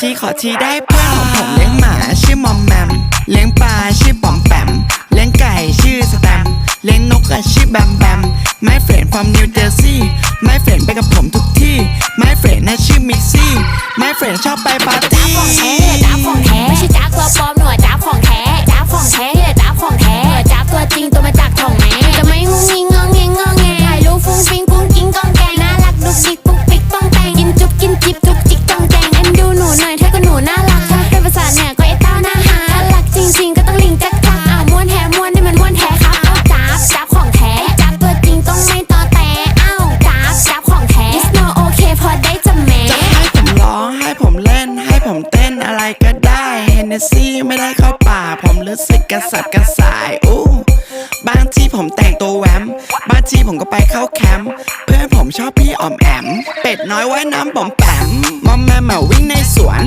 ทีขอทีได้เพื่อนของผมเลี้ยงหมาชื่อมอมแมม เลี้ยงปลาชื่อปอมแปม เลี้ยงไก่ชื่อสแตม เลี้ยงนกอะชื่อแบมแบม ไม่เฟรนฟอร์มนิวเจอร์ซีย์ ไม่เฟรนไปกับผมทุกที่ ไม่เฟรนน่ะชื่อมิกซี่ ไม่เฟรนชอบไปปาร์ตี้ของแท้ดับฟองแท้ ผมเต้นอะไรก็ได้เฮนเนซี่ไม่ได้เข้าป่า ผมรู้สึกกระสับกระส่ายอู้บางที่ผมแต่งตัวแหวมบางที่ผมก็ไปเข้าแคมป์เพื่อนผมชอบพี่ออมแอม เป็ดน้อยว่ายน้ำผมแปมมอมแมมมาวิ่งในสวน